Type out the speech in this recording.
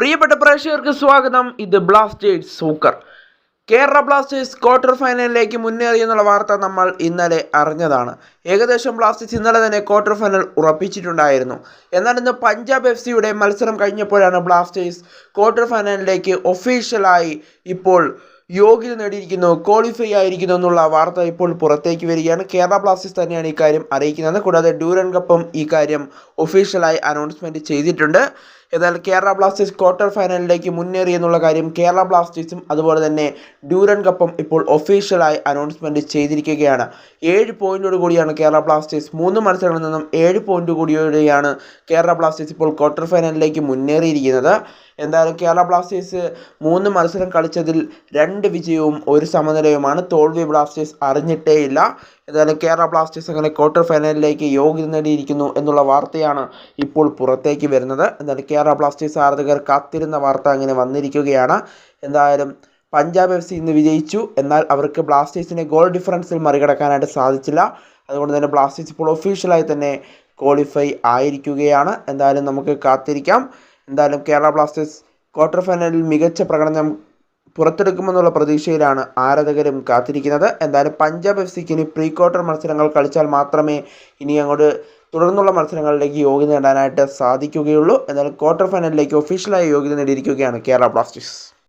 പ്രിയപ്പെട്ട പ്രേക്ഷകർക്ക് സ്വാഗതം. ഇത് ബ്ലാസ്റ്റേഴ്സ് സൂക്കർ. കേരള ബ്ലാസ്റ്റേഴ്സ് ക്വാർട്ടർ ഫൈനലിലേക്ക് മുന്നേറി എന്നുള്ള വാർത്ത നമ്മൾ ഇന്നലെ അറിഞ്ഞതാണ്. ഏകദേശം ബ്ലാസ്റ്റേഴ്സ് ഇന്നലെ തന്നെ ക്വാർട്ടർ ഫൈനൽ ഉറപ്പിച്ചിട്ടുണ്ടായിരുന്നു. എന്നാൽ ഇന്ന് പഞ്ചാബ് എഫ് സിയുടെ മത്സരം കഴിഞ്ഞപ്പോഴാണ് ബ്ലാസ്റ്റേഴ്സ് ക്വാർട്ടർ ഫൈനലിലേക്ക് ഒഫീഷ്യലായി ഇപ്പോൾ യോഗ്യത നേടിയിരിക്കുന്നു ക്വാളിഫൈ ആയിരിക്കുന്നു എന്നുള്ള വാർത്ത ഇപ്പോൾ പുറത്തേക്ക് വരികയാണ്. കേരള ബ്ലാസ്റ്റേഴ്സ് തന്നെയാണ് ഇക്കാര്യം അറിയിക്കുന്നത്. കൂടാതെ ഡ്യൂരൻ കപ്പും ഈ കാര്യം ഒഫീഷ്യലായി അനൗൺസ്മെന്റ് ചെയ്തിട്ടുണ്ട്. എന്നാൽ കേരള ബ്ലാസ്റ്റേഴ്സ് ക്വാർട്ടർ ഫൈനലിലേക്ക് മുന്നേറി എന്നുള്ള കാര്യം കേരള ബ്ലാസ്റ്റേഴ്സും അതുപോലെ തന്നെ ഡ്യൂറൻ കപ്പും ഇപ്പോൾ ഒഫീഷ്യലായി അനൗൺസ്മെന്റ് ചെയ്തിരിക്കുകയാണ്. ഏഴ് പോയിന്റോട് കൂടിയാണ് കേരള ബ്ലാസ്റ്റേഴ്സ് മൂന്ന് മത്സരങ്ങളിൽ നിന്നും ഏഴ് പോയിന്റ് കൂടിയോടെയാണ് കേരള ബ്ലാസ്റ്റേഴ്സ് ഇപ്പോൾ ക്വാർട്ടർ ഫൈനലിലേക്ക് മുന്നേറിയിരിക്കുന്നത്. എന്തായാലും കേരള ബ്ലാസ്റ്റേഴ്സ് മൂന്ന് മത്സരം കളിച്ചതിൽ രണ്ട് വിജയവും ഒരു സമനിലയുമാണ്. തോൽവി ബ്ലാസ്റ്റേഴ്സ് അറിഞ്ഞിട്ടേയില്ല. എന്തായാലും കേരള ബ്ലാസ്റ്റേഴ്സ് അങ്ങനെ ക്വാർട്ടർ ഫൈനലിലേക്ക് യോഗ്യത നേടിയിരിക്കുന്നു എന്നുള്ള വാർത്തയാണ് ഇപ്പോൾ പുറത്തേക്ക് വരുന്നത്. എന്തായാലും ബ്ലാസ്റ്റേഴ്സ് ആരാധകർ കാത്തിരുന്ന വാർത്ത അങ്ങനെ വന്നിരിക്കുകയാണ്. എന്തായാലും പഞ്ചാബ് എഫ് സി ഇന്ന് വിജയിച്ചു. എന്നാൽ അവർക്ക് ബ്ലാസ്റ്റേഴ്സിനെ ഗോൾ ഡിഫറൻസിൽ മറികടക്കാനായിട്ട് സാധിച്ചില്ല. അതുകൊണ്ട് തന്നെ ബ്ലാസ്റ്റേഴ്സ് ഇപ്പോൾ ഒഫീഷ്യലായി തന്നെ ക്വാളിഫൈ ആയിരിക്കുകയാണ്. എന്തായാലും നമുക്ക് കാത്തിരിക്കാം. എന്തായാലും കേരള ബ്ലാസ്റ്റേഴ്സ് ക്വാർട്ടർ ഫൈനലിൽ മികച്ച പ്രകടനം പുറത്തെടുക്കുമെന്നുള്ള പ്രതീക്ഷയിലാണ് ആരാധകരും കാത്തിരിക്കുന്നത്. എന്തായാലും പഞ്ചാബ് എഫ് സിക്ക് ഇനി പ്രീ ക്വാർട്ടർ മത്സരങ്ങൾ കളിച്ചാൽ മാത്രമേ ഇനി അങ്ങോട്ട് തുടർന്നുള്ള മത്സരങ്ങളിലേക്ക് യോഗ്യത നേടാനായിട്ട് സാധിക്കുകയുള്ളൂ. എന്നാൽ ക്വാർട്ടർ ഫൈനലിലേക്ക് ഒഫീഷ്യലായി യോഗ്യത നേടിയിരിക്കുകയാണ് കേരള ബ്ലാസ്റ്റേഴ്സ്.